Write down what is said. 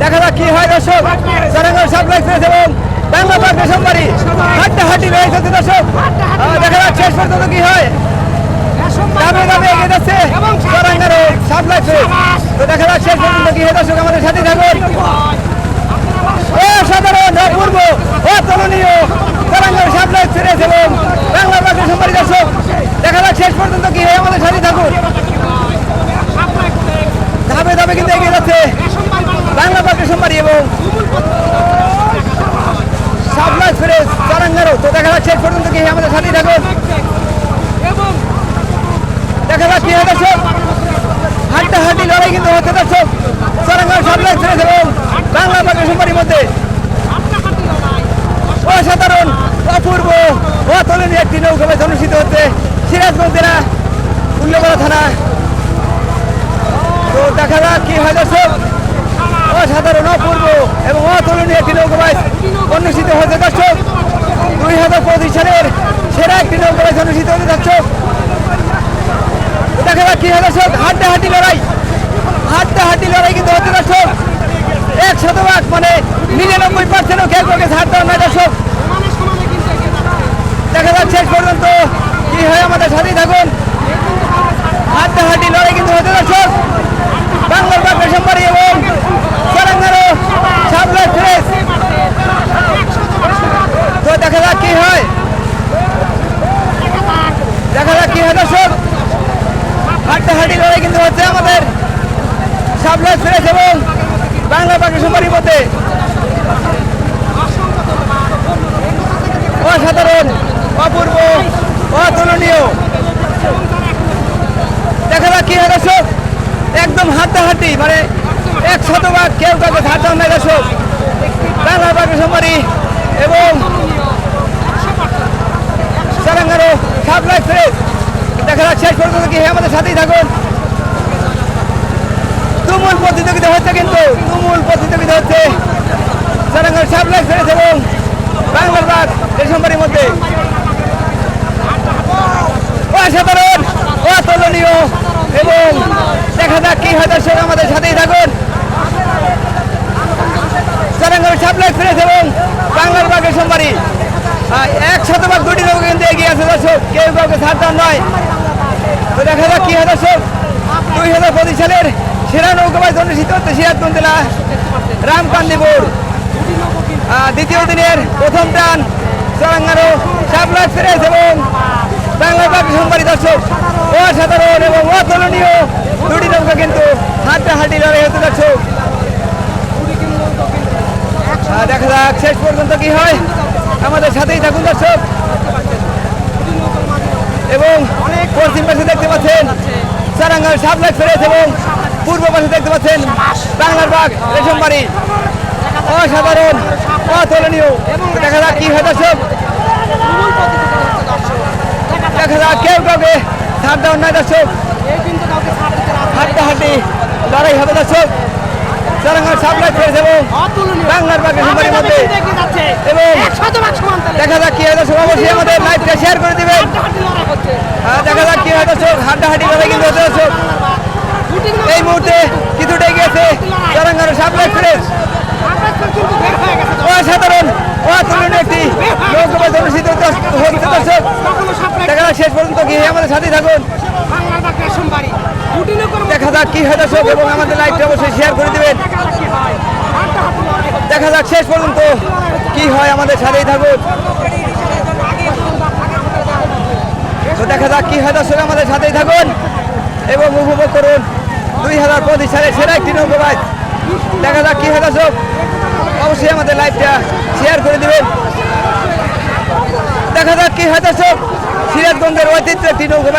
দেখা যাক কি হয় দর্শক। সারাঙ্গল সাপ্লাই এক্সপ্রেস এবং বাংলা পার্ক রেশমবাড়ি হাড্ডা হাড্ডি বেড়ে যাচ্ছে দর্শক দেখা যাক শেষ পর্যন্ত কি হয়। দামে দামে এগিয়ে যাচ্ছে সারাঙ্গের সাপ্লাই তো দেখা যাক শেষ পর্যন্ত কি হয় দর্শক। আমাদের সাথে থাকুন অসাধারণ অপূর্ব অতুলনীয় তেলেঙ্গানা সাপ্লাই এক্সপ্রেস এবং বাংলা পার্ক রেশমবাড়ি দর্শক দেখা যাক শেষ পর্যন্ত কি হয় আমাদের সাথে থাকুন ধাপে ধাপে কিন্তু এগিয়ে যাচ্ছে পার্কের এবং সাবলা এক্সপ্রেস চারাঙ্গারও তো দেখা যাচ্ছে পর্যন্ত কি আমাদের সাথেই থাকুন। দেখা যাক কি হয় দর্শক হাড্ডা হাড্ডি লড়াই কিন্তু হচ্ছে দর্শক চারাঙ্গার সাবলা এক্সপ্রেস এবং বাংলা পার্কের সোমবারির মধ্যে। অসাধারণ, অপূর্ব, অতুলনীয় একটি নৌকা অনুষ্ঠিত হচ্ছে সিরাজগঞ্জ জেলা উল্লেখরা থানা তো দেখা যাক কি হয় দর্শক অসাধারণ, অপূর্ব এবং অতুলনীয় একটি নৌকাবাজ অনুষ্ঠিত হতে দর্শক দুই হাজার পঁচিশ সালের সেরা একটি নৌকাবাজ অনুষ্ঠিত হতে দর্শক দেখা যাক কি হয় দর্শক হাড্ডা হাড্ডি লড়াই। হাড্ডা হাড্ডি লড়াই কিন্তু হতে দর্শক এক শতভাগ মানে নিরানব্বই পার্সেন্টও কেউ কাউকে ছাড় দেওয়া নয় দর্শক দেখা যাক শেষ পর্যন্ত কি হয় আমাদের সাথেই থাকুন হাড্ডা হাড্ডি লড়াই কিন্তু হতে দর্শক বাংলার বাপের সম্পারি এবং তেলেঙ্গানা সাবলা ফ্রেশ তো দেখা যাক কি হয় দেখা যাক কি হয় দর্শক হাড্ডি কিন্তু হচ্ছে আমাদের সাবলা ফ্রেশ এবং বাংলা সম্পারির মধ্যে অসাধারণ, অপূর্ব, অতুলনীয়। দেখা যাক কি হয় দর্শক, একদম হাড্ডাহাড্ডি মানে এক শতভাগ কেউ কাউকে ছাড় দেওয়া নাই দর্শক। বাংলা বাগের সম্মারি এবং তেলেঙ্গানো সাপ্লাই ফ্রেশ দেখা যাক শেষ পর্যন্ত কি আমাদের সাথেই থাকুন। তুমুল প্রতিযোগিতা হচ্ছে কিন্তু, তুমুল প্রতিযোগিতা হচ্ছে তেলেঙ্গানো সাপ্লাই ফ্রেশ এবং বাংলার বাগ রেশমবাড়ির মধ্যে। অসাধারণ, অতুলনীয় এবং দেখা যাক কি হয় দর্শক, আমাদের সাথেই থাকুন। এক্সপ্রেস এবং বাংলার সোমবারই। এক শতভাগ দুটি নৌকা কিন্তু এগিয়ে আছে দর্শক, কেউ কাউকে দেওয়ার নয়। তো দেখা যাক কি হয় দর্শক। দুই হাজার পঁচিশ সালের সেরা নৌকাবাজ অনুষ্ঠিত সিরাজগঞ্জ জেলা রামকান্দিপুর দ্বিতীয় দিনের প্রথম টান তেলেঙ্গানো সাপ্লাই এক্সপ্রেস এবং বাংলা পাখি সোমবারই দর্শক। অসাধারণ এবং অতুলনীয় দুটি নৌকা কিন্তু হাড্ডা হাড্ডি লড়াই হতে দর্শক। দেখা যাক শেষ পর্যন্ত কি হয়। আমাদের সাথেই থাকুন দর্শক। এবং পশ্চিম পাশে দেখতে পাচ্ছেন সারাঙ্গার সাবলা এক্সপ্রেস এবং পূর্ব পাশে দেখতে পাচ্ছেন বাংলার বাগ রেশমবাড়ি। অসাধারণ অতুলনীয়। দেখা যাক কি হয় দর্শক। দেখা যাক কেউ কাউকে ছাড় দেওয়ার নাই দর্শক। হাড্ডা হাড্ডি লড়াই হবে দর্শক। সারাঙ্গার সাবলা এক্সপ্রেস এবং বাংলার বাগ রেশমবাড়ির মধ্যে। এবং দেখা যাক কি হয় দর্শক। অবশ্যই আমাদের লাইভটা শেয়ার করে দিবেন। আহ, দেখা যাক কি হয় দর্শক হাড্ডা হাড্ডি লড়াই কিন্তু দর্শক এই মুহূর্তে কিছুটা গিয়েছে তেলেঙ্গানা সাপ্লাই এক্সপ্রেস অসাধারণ অতুলনীয় একটি লোকসভায় অনুষ্ঠিত হচ্ছে দেখা যাক শেষ পর্যন্ত গিয়ে আমাদের সাথে থাকুন। দেখা যাক কি হয় দর্শক এবং আমাদের লাইভটা অবশ্যই শেয়ার করে দিবেন। দেখা যাক শেষ পর্যন্ত কি হয় আমাদের সাথেই থাকুন তো দেখা যাক কি হয়। দর্শক, আমাদের সাথেই থাকুন এবং উপভোগ করুন। দুই হাজার পঁচিশ সালে সেরা একটি নৌকা দেখা যাক কি হয়। দর্শক, অবশ্যই আমাদের লাইভটা শেয়ার করে দেবেন। দেখা যাক কি হয়। দর্শক, সিরাজগঞ্জের ঐতিহ্য একটি নৌকোবাজ